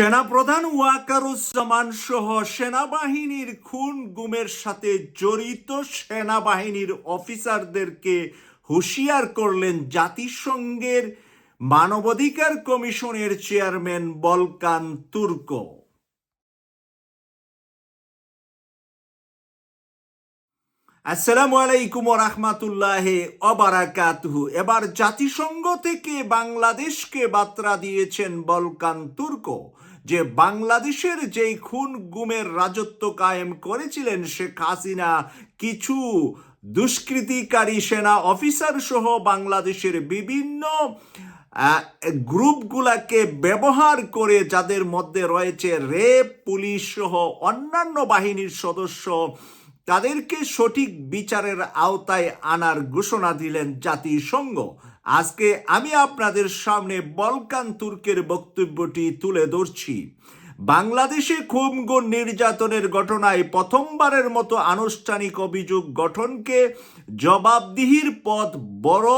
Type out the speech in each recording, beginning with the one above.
সেনাপ্রধান ওয়াকারুজ্জামান সহ সেনাবাহিনীর খুন গুমের সাথে জড়িত সেনাবাহিনীর অফিসারদেরকে হুঁশিয়ার করলেন জাতিসংঘের মানবাধিকার কমিশনের চেয়ারম্যান বলকান তুর্ক। আসসালামু আলাইকুম রহমাতুল্লাহ অবারাকাতুহু এবার জাতিসংঘ থেকে বাংলাদেশকে বার্তা দিয়েছেন বলকান তুর্ক। যে বাংলাদেশের যেই খুন গুমের রাজত্ব কায়েম করেছিলেন শেখ হাসিনা, কিছু দুষ্কৃতিকারী সেনা অফিসার সহ বাংলাদেশের বিভিন্ন গ্রুপগুলাকে ব্যবহার করে যাদের মধ্যে রয়েছে রেপ, পুলিশ সহ অন্যান্য বাহিনীর সদস্য তাদেরকে সঠিক বিচারের আওতায় আনার ঘোষণা দিলেন জাতিসংঘ। আজকে আমি আপনাদের সামনে বলকান তুর্কের বক্তব্যটি তুলে ধরছি। বাংলাদেশে খুব গুণ নির্যাতনের ঘটনায় প্রথমবারের মতো আনুষ্ঠানিক অভিযোগ গঠনকে জবাবদিহির পথ বড়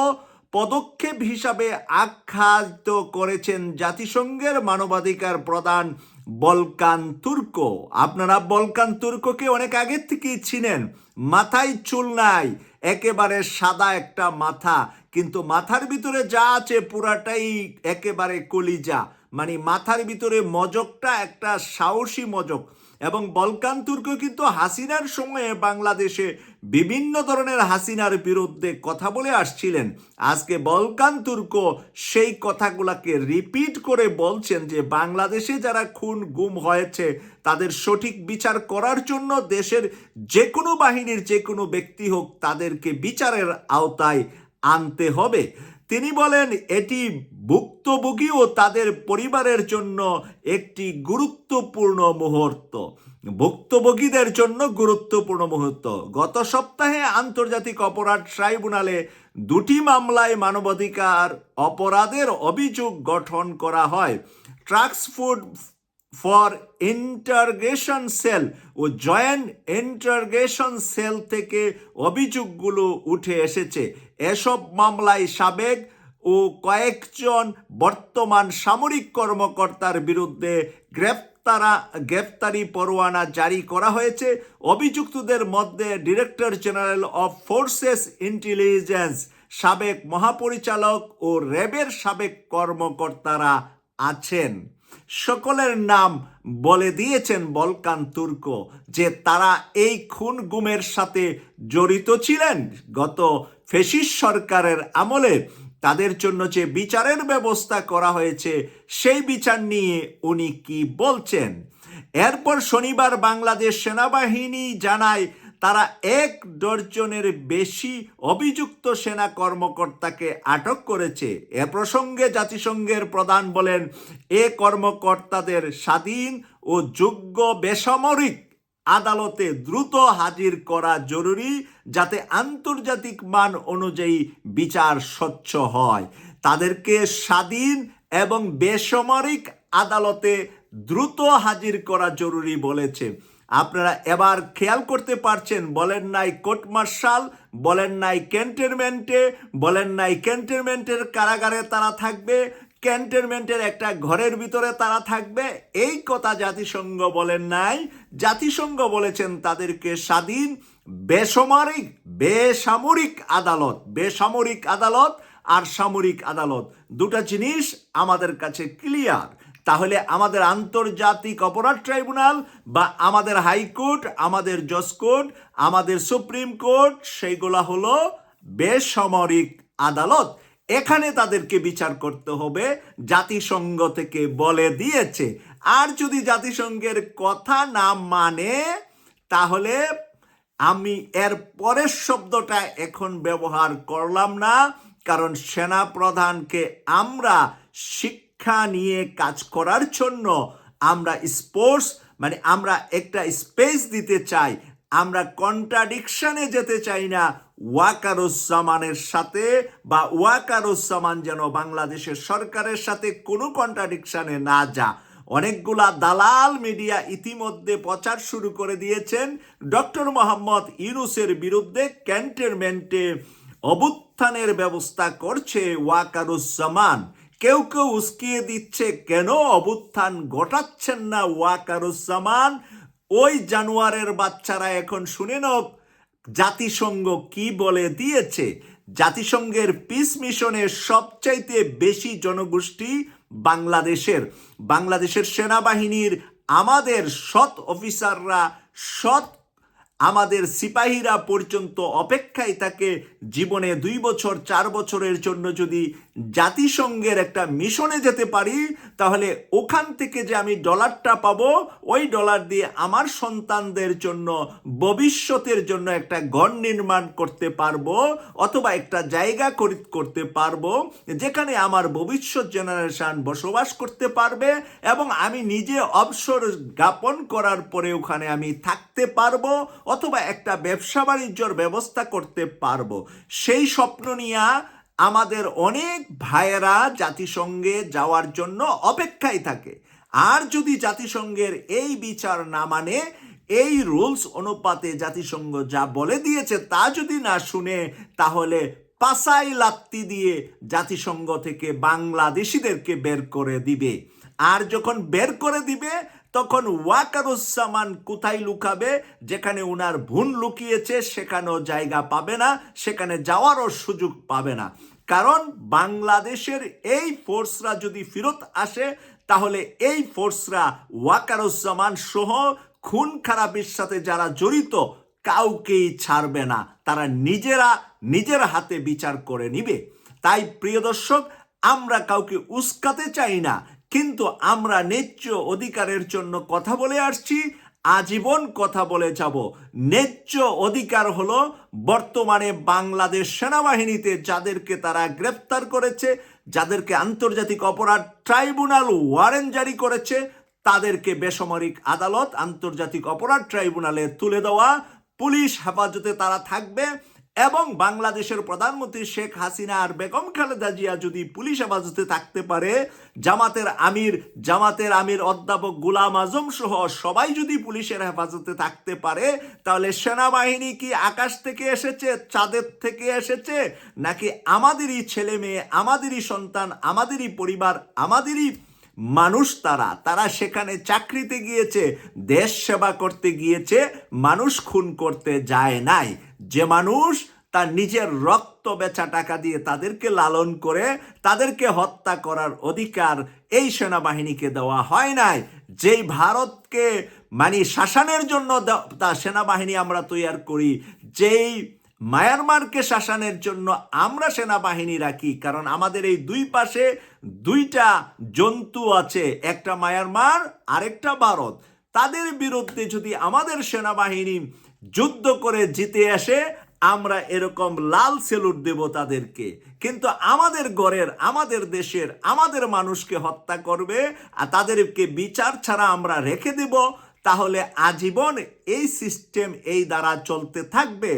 পদক্ষেপ হিসাবে আখ্যায়িত করেছেন জাতিসংঘের মানবাধিকার প্রধান বলকান তুর্ক। আপনারা বলকান তুর্ককে অনেক আগে থেকেই চিনেন। মাথায় চুল নাই, একেবারে সাদা একটা মাথা, কিন্তু মাথার ভিতরে যা আছে পুরাটাই একেবারে কলিজা। মানে মাথার ভিতরে মজকটা একটা সাহসী মজক। এবং বলকান তুর্ক কিন্তু হাসিনার সময়ে বাংলাদেশে বিভিন্ন ধরনের হাসিনার বিরুদ্ধে কথা বলে আসছিলেন। আজকে বলকান তুর্ক সেই কথাগুলাকে রিপিট করে বলছেন যে, বাংলাদেশে যারা খুন গুম হয়েছে, তাদের সঠিক বিচার করার জন্য দেশের যে কোনো বাহিনীর যে কোনো ব্যক্তি হোক, তাদেরকে বিচারের আওতায় আনতে হবে। তিনি বলেন, এটি ভুক্তভোগী ও তাদের পরিবারের জন্য একটি গুরুত্বপূর্ণ মুহূর্ত। ভুক্তভোগীদের জন্য গুরুত্বপূর্ণ মুহূর্ত। গত সপ্তাহে আন্তর্জাতিক অপরাধ ট্রাইব্যুনালে দুটি মামলায় মানবাধিকার অপরাধের অভিযোগ গঠন করা হয়। ট্রাক্স ফুড ফর ইন্টারগেশন সেল ও জয়েন্ট ইন্টারগেশন সেল থেকে অভিযোগগুলো উঠে এসেছে। এসব মামলায় সাবেক ও কয়েকজন বর্তমান সামরিক কর্মকর্তার বিরুদ্ধে গ্রেপ্তারা, গ্রেপ্তারি পরোয়ানা জারি করা হয়েছে। অভিযুক্তদের মধ্যে director general of forces intelligence সাবেক মহাপরিচালক ও র্যাবের সাবেক কর্মকর্তারা আছেন। সকলের নাম বলে দিয়েছেন বলকান তুর্ক যে তারা এই খুন গুমের সাথে জড়িত ছিলেন। গত ফেসিস সরকারের আমলে তাদের জন্য যে বিচারের ব্যবস্থা করা হয়েছে, সেই বিচার নিয়ে উনি কি বলছেন? এরপর শনিবার বাংলাদেশ সেনাবাহিনী জানায় তারা এক ডজনের বেশি অভিযুক্ত সেনা কর্মকর্তাকে আটক করেছে। এ প্রসঙ্গে জাতিসংঘের প্রধান বলেন, এ কর্মকর্তাদের স্বাধীন ও যোগ্য বেসামরিক আদালতে দ্রুত হাজির করা জরুরি যাতে আন্তর্জাতিক মান অনুযায়ী বিচার স্বচ্ছ হয়। তাদেরকে স্বাধীন এবং বেসামরিক আদালতে দ্রুত হাজির করা জরুরি, বলেছে। আপনারা এবার খেয়াল করতে পারছেন, বলেন নাই কোর্ট মার্শাল, বলেন নাই ক্যান্টনমেন্টে, বলেন নাই ক্যান্টনমেন্টের কারাগারে তারা থাকবে, ক্যান্টনমেন্টের একটা ঘরের ভিতরে তারা থাকবে। এই কথা জাতিসংঘ বলেন নাই। জাতিসংঘ বলেছেন তাদেরকে স্বাধীন, বেসামরিক বেসামরিক আদালত বেসামরিক আদালত আর সামরিক আদালত। দুটা জিনিস আমাদের কাছে ক্লিয়ার তাহলে আমাদের আন্তর্জাতিক অপরাধ ট্রাইব্যুনাল বা আমাদের হাইকোর্ট, আমাদের জজ কোর্ট, আমাদের সুপ্রিম কোর্ট, সেইগুলা হলো বেসামরিক আদালত। এখানে তাদেরকে বিচার করতে হবে, জাতিসংঘ থেকে বলে দিয়েছে। আর যদি জাতিসংঘের কথা না মানে তাহলে আমি এর পরের শব্দটা এখন ব্যবহার করলাম না, কারণ সেনা প্রধানকে আমরা শিক্ষা নিয়ে কাজ করার জন্য আমরা স্পোর্টস মানে আমরা একটা স্পেস দিতে চাই। আমরা কন্ট্রাডিকশনে যেতে চাই না। ওয়াকারুজ্জামানের সাথে বা ওয়াকারুজ্জামান যেন বাংলাদেশের সরকারের সাথে কোনো কন্ট্রাডিকশনে না যা। অনেকগুলা দালাল মিডিয়া ইতিমধ্যে প্রচার শুরু করে দিয়েছেন। ডক্টর মোহাম্মদ ইউনুসের বিরুদ্ধে ক্যান্টনমেন্টে অভ্যুত্থানের ব্যবস্থা করছে ওয়াকারুজ্জামান। কেউ কেউ উস্কিয়ে দিচ্ছে, কেন অবুত্থান ঘটাচ্ছেন না ওয়াকারুজ্জামান? ওই জানুয়ারের বাচ্চারা এখন শুনে নাও, জাতিসংঘ কি বলে দিয়েছে? জাতিসংঘের পিস মিশনের সবচাইতে বেশি জনগোষ্ঠী বাংলাদেশের। বাংলাদেশের সেনাবাহিনীর আমাদের সৎ অফিসাররা সৎ আমাদের সিপাহীরা পর্যন্ত অপেক্ষায় থাকে জীবনে দুই বছর, চার বছরের জন্য যদি জাতিসংঘের একটা মিশনে যেতে পারি, তাহলে ওখান থেকে যে আমি ডলারটা পাব, ওই ডলার দিয়ে আমার সন্তানদের জন্য, ভবিষ্যতের জন্য একটা ঘর নির্মাণ করতে পারব, অথবা একটা জায়গা করি- করতে পারব, যেখানে আমার ভবিষ্যৎ জেনারেশন বসবাস করতে পারবে এবং আমি নিজে অবসর জ্ঞাপন করার পরে ওখানে আমি থাকতে পারব অথবা একটা ব্যবসা বাণিজ্যর ব্যবস্থা করতে পারব। সেই স্বপ্ন নিয়ে আমাদের অনেক ভাইয়েরা জাতিসংঘে যাওয়ার জন্য অপেক্ষায় থাকে। আর যদি জাতিসংঘের এই বিচার না মানে এই রুলস অনুপাতে জাতিসংঘ যা বলে দিয়েছে তা যদি না শুনে, তাহলে পাসাই লাত্তি দিয়ে জাতিসংঘ থেকে বাংলাদেশিদেরকে বের করে দিবে। আর যখন বের করে দিবে তখন ওয়াকারুজ্জামান কোথায় লুকাবে? যেখানে উনার ভুন লুকিয়েছে, সেখানেও জায়গা পাবে না, সেখানে যাওয়ারও সুযোগ পাবে না। কারণ বাংলাদেশের এই ফোর্সরা যদি ফেরত আসে, তাহলে এই ফোর্সরা ওয়াকারুজ্জামান সহ খুন খারাপের সাথে যারা জড়িত, কাউকেই ছাড়বে না। তারা নিজেরা নিজের হাতে বিচার করে নিবে। তাই প্রিয় দর্শক, আমরা কাউকে উস্কাতে চাই না। কিন্তু আমরা ন্যায্য অধিকারের জন্য কথা বলে আসছি, আজীবন কথা বলে যাব। ন্যায্য অধিকার হলো বর্তমানে বাংলাদেশ সেনাবাহিনীতে যাদেরকে তারা গ্রেপ্তার করেছে, যাদেরকে আন্তর্জাতিক অপরাধ ট্রাইব্যুনাল ওয়ারেন্ট জারি করেছে, তাদেরকে বেসামরিক আদালত, আন্তর্জাতিক অপরাধ ট্রাইব্যুনালে তুলে দেওয়া, পুলিশ হেফাজতে তারা থাকবে। এবং বাংলাদেশের প্রধানমন্ত্রী শেখ হাসিনা আর বেগম খালেদা জিয়া যদি পুলিশ হেফাজতে থাকতে পারে, জামাতের আমির জামাতের আমির অধ্যাপক গুলাম আজম সহ সবাই যদি পুলিশের হেফাজতে থাকতে পারে, তাহলে সেনাবাহিনী কি আকাশ থেকে এসেছে, চাঁদের থেকে এসেছে? নাকি আমাদেরই ছেলে মেয়ে, আমাদেরই সন্তান, আমাদেরই পরিবার, আমাদেরই মানুষ তারা? তারা সেখানে চাকরিতে গিয়েছে, দেশ সেবা করতে গিয়েছে, মানুষ খুন করতে যায় নাই। যে মানুষ তার নিজের রক্ত বেচা টাকা দিয়ে তাদেরকে লালন করে, তাদেরকে হত্যা করার অধিকার এই সেনাবাহিনীকে দেওয়া হয় নাই। যেই ভারতকে মানে শাসনের জন্য তা সেনাবাহিনী আমরা তৈরি করি, যেই মায়ানমারকে শাসনের জন্য আমরা সেনাবাহিনী রাখি, কারণ আমাদের এই দুই পাশে দুইটা জন্তু আছে, একটা মায়ানমার, আরেকটা ভারত। তাদের বিরুদ্ধে যদি আমাদের সেনাবাহিনী যুদ্ধ করে জিতে আসে, আমরা এরকম লাল সেলুট দেব তাদেরকে। কিন্তু আমাদের গড়ের আমাদের দেশের, আমাদের মানুষকে হত্যা করবে আর তাদেরকে বিচার ছাড়া আমরা রেখে দেব, তাহলে আজীবন এই সিস্টেম এই দ্বারা চলতে থাকবে।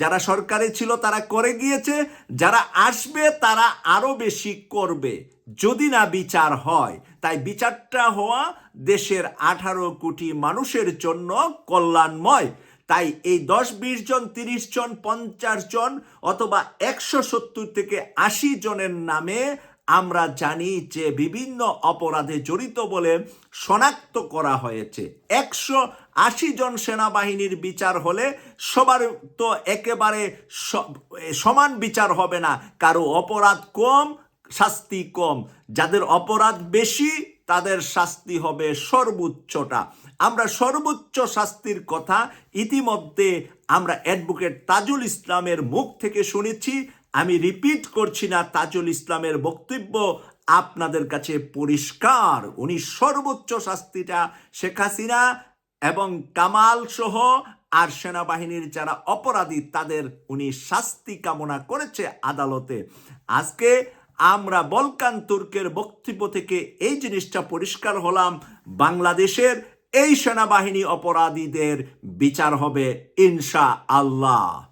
যারা সরকারে ছিল তারা করে গিয়েছে, যারা আসবে তারা আরও বেশি করবে। যদি না বিচার হয়, তাই বিচারটা হওয়া দেশের আঠারো কোটি মানুষের জন্য কল্যাণময়। তাই এই দশ, বিশ জন, তিরিশ জন, পঞ্চাশ জন অথবা একশো সত্তর থেকে আশি জনের নামে আমরা জানি যে বিভিন্ন অপরাধে জড়িত বলে শনাক্ত করা হয়েছে। একশো আশি জন সেনাবাহিনীর বিচার হলে সবার তো একেবারে সমান বিচার হবে না। কারও অপরাধ কম, শাস্তি কম। যাদের অপরাধ বেশি তাদের শাস্তি হবে সর্বোচ্চটা। আমরা সর্বোচ্চ শাস্তির কথা ইতিমধ্যে আমরা অ্যাডভোকেট তাজুল ইসলামের মুখ থেকে শুনেছি। আমি রিপিট করছি না, তাজুল ইসলামের বক্তব্য আপনাদের কাছে পরিষ্কার। উনি সর্বোচ্চ শাস্তিটা শেখ হাসিনা এবং কামাল সহ আর সেনাবাহিনীর যারা অপরাধী, তাদের উনি শাস্তি কামনা করেছে আদালতে। আজকে আমরা বলকান তুর্কের বক্তব্য থেকে এই জিনিসটা পরিষ্কার হলাম। বাংলাদেশের এই সেনাবাহিনী অপরাধীদের বিচার হবে ইনশা আল্লাহ